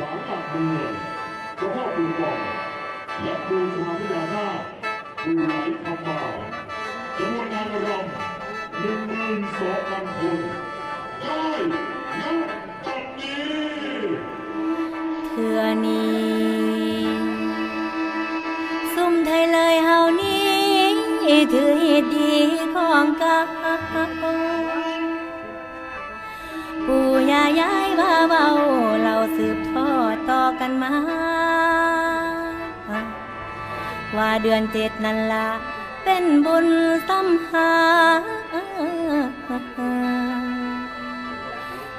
ศาลหลักเมือเจ้าพ่อปูกองและปูสภาพยานาปูไหลคำมาวจำนวนงานรำหนึ่งหมื่นสองพันคนได้นับจับนี้เถื่อนี้ซุ่มไทยเลยเฮานี้ถือเหตุดีของก่า ย่ายายว่าเบาเราสืบทอดต่อกันมา ว่าเดือนเจ็ดนั่นละเป็นบุญสัมหา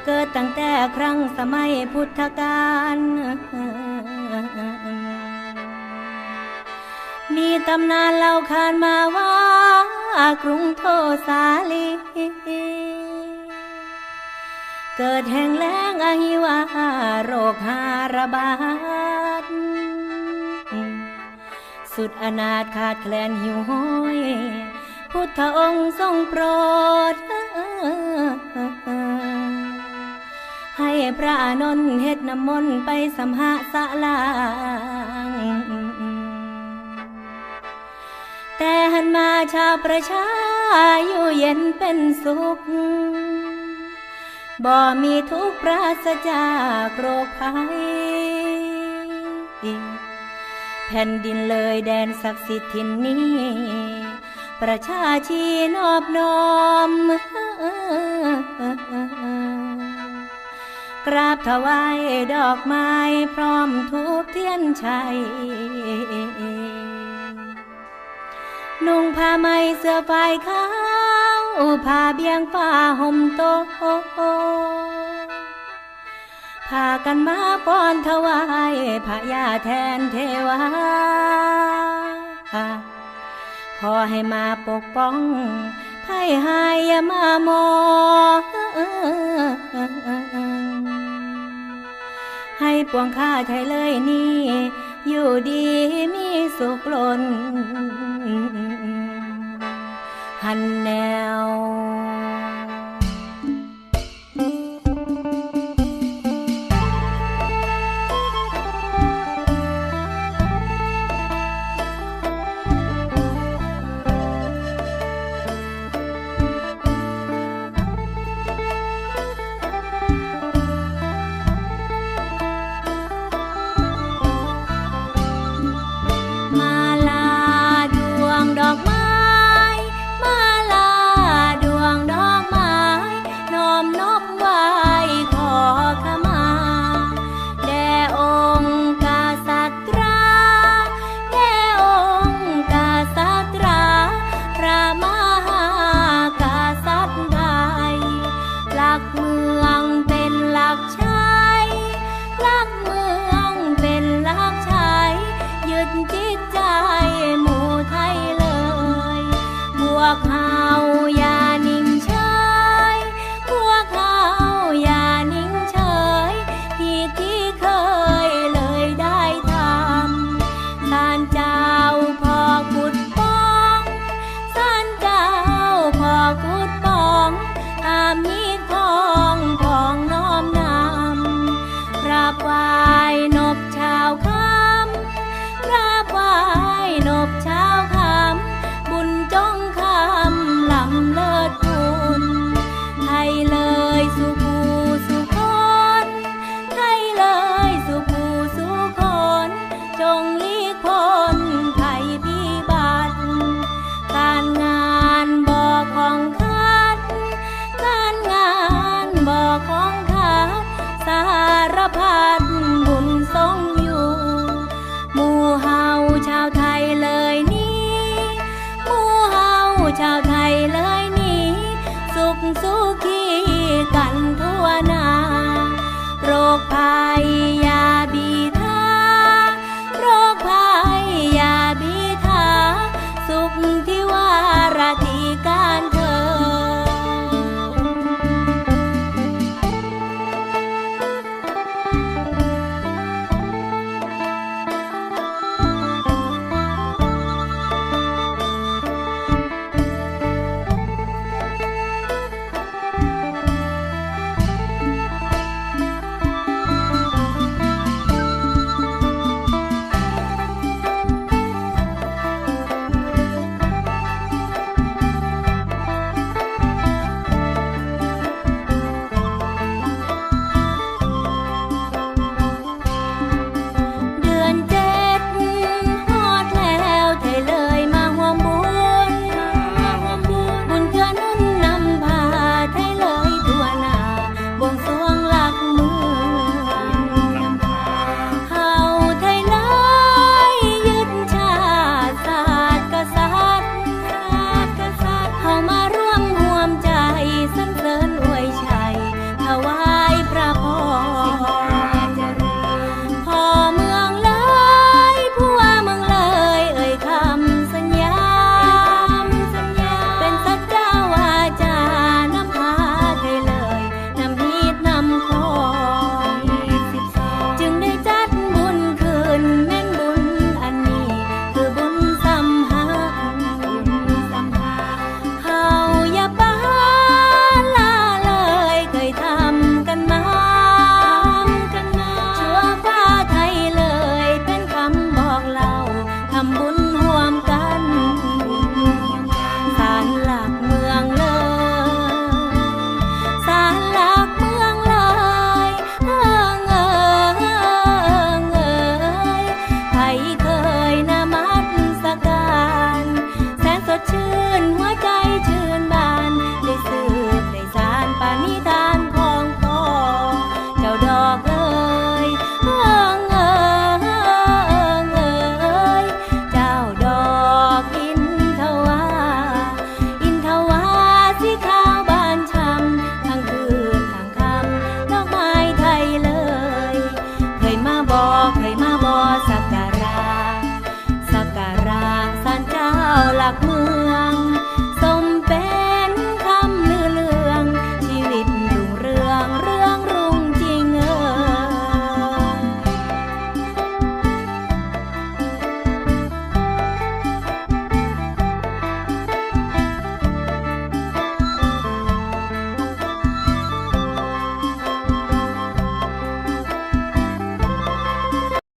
เกิดตั้งแต่ครั้งสมัยพุทธกาลมีตำนานเล่าขานมาว่ากรุงโทสาลี เกิดแห่งแล้งอหิวาโรคหาระบาด สุดอนาถขาดแคลนหิวโหยพุทธองค์ทรงโปรด ให้พระอานนท์เฮ็ดน้ำมนต์ไปสัมหะสะลางแต่หันมาชาวประชาอยู่เย็นเป็นสุข บ่มีทุกปราศจากโรคภัย แผ่นดินเลยแดนศักดิ์สิทธิ์ทินนี้ ประชาชีนอบน้อม กราบถวายดอกไม้พร้อมทูบเทียนชัยนุ่งผ้าไหมเสื้อฝ่ายขาว ผ้าเบียงผ้าห่มโตพากันมาป้อนถวายพระยาแทนเทวาขอให้มาปกป้องภัยหายอย่ามามองให้ปวงข้าไทยเลยนี่ อยู่ดีมีสุขล้น หัน พวกเขาอย่า สารพันากเมื